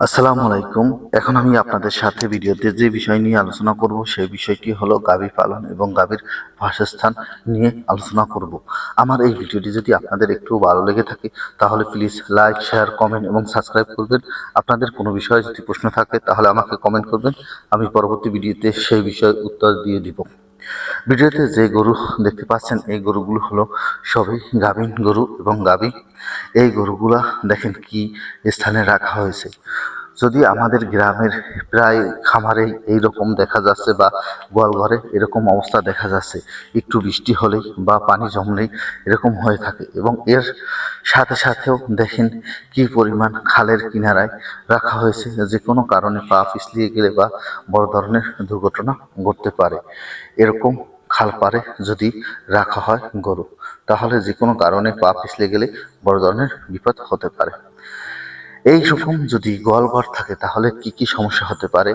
আসসালামু আলাইকুম। এখন আমি আপনাদের সাথে ভিডিওতে যে বিষয় নিয়ে আলোচনা করব, সেই বিষয়টি হলো গাভী পালন এবং গাভীর বাসস্থান নিয়ে আলোচনা করব। আমার এই ভিডিওটি যদি আপনাদের একটু ভালো লেগে থাকে, তাহলে প্লিজ লাইক, শেয়ার, কমেন্ট এবং সাবস্ক্রাইব করবেন। আপনাদের কোনো বিষয়ে যদি প্রশ্ন থাকে, তাহলে আমাকে কমেন্ট করবেন। আমি পরবর্তী ভিডিওতে সেই বিষয়ে উত্তর দিয়ে দিব। ভিডিওতে যে গরু দেখতে পাচ্ছেন, এই গরুগুলো হলো সবই গাভীন গরু এবং গাভী। এই গরুগুলা দেখেন কি স্থানে রাখা হয়েছে। যদি আমাদের গ্রামের প্রায় খামারেই এই রকম দেখা যাচ্ছে বা গোয়ালঘরে এরকম অবস্থা দেখা যাচ্ছে, একটু বৃষ্টি হলেই বা পানি জমলেই এরকম হয়ে থাকে এবং এর সাথে সাথেও দেখেন কি পরিমাণ খালের কিনারায় রাখা হয়েছে, যে কোনো কারণে পা পিছলিয়ে গেলে বা বড় ধরনের দুর্ঘটনা ঘটতে পারে। এরকম খাল পারে যদি রাখা হয় গরু, তাহলে যে কোনো কারণে পা পিছলে গেলে বড় ধরনের বিপদ হতে পারে। এই রকম যদি গোয়ালঘর থাকে, তাহলে কি কি সমস্যা হতে পারে?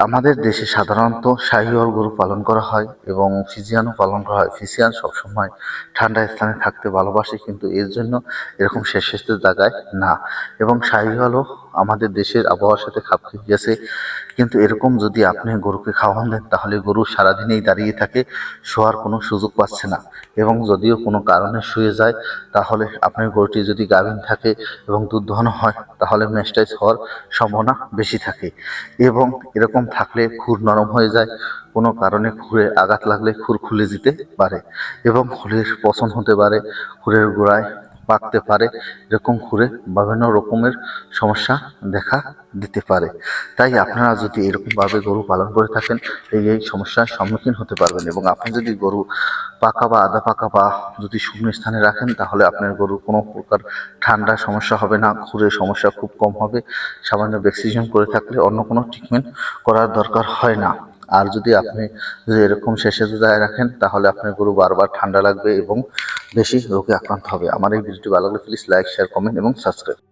আমাদের দেশে সাধারণত শাহিওয়াল গরু পালন করা হয় এবং ফিজিয়ানও পালন করা হয়। ফিজিয়ান সবসময় ঠান্ডা স্থানে থাকতে ভালোবাসে, কিন্তু এর জন্য এরকম শেষ জায়গায় না। এবং শাহিওয়ালও আমাদের দেশের আবহাওয়ার সাথে খাপ খেয়ে গেছে। কিন্তু এরকম যদি আপনি গরুকে খাওয়ান দেন, তাহলে গরু সারাদিনেই দাঁড়িয়ে থাকে, শোয়ার কোনো সুযোগ পাচ্ছে না। এবং যদিও কোনো কারণে শুয়ে যায়, তাহলে আপনার গরুটি যদি গাভিন থাকে এবং দুধ দহন হয়, তাহলে ম্যাস্টাইজ হওয়ার সম্ভাবনা বেশি থাকে। এবং এরকম থাকলে খুর নরম হয়ে যায়, কোনো কারণে খুরে আঘাত লাগলে খুর খুলে যেতে পারে এবং খুরের পচন হতে পারে, খুরের গোড়ায় পাকতে পারে, এরকম খুরে বিভিন্ন রকমের সমস্যা দেখা দিতে পারে। তাই আপনারা যদি এরকমভাবে গরু পালন করে থাকেন, এই এই সমস্যার সম্মুখীন হতে পারবেন এবং আপনি যদি গরু পাকা বা আধা পাকা বা যদি শুকনো স্থানে রাখেন, তাহলে আপনার গরুর কোনো প্রকার ঠান্ডা সমস্যা হবে না খুরের সমস্যা খুব কম হবে, সামান্য ভ্যাকসিনেশন করে থাকলে অন্য কোনো ট্রিটমেন্ট করার দরকার হয় না। আর যদি আপনি এরকম শেষে দায় রাখেন, তাহলে আপনার গরু বারবার ঠান্ডা লাগবে এবং বেশি রোগে আক্রান্ত হবে। আমার এই ভিডিওটি ভালো লাগলে প্লিজ লাইক শেয়ার কমেন্ট এবং সাবস্ক্রাইব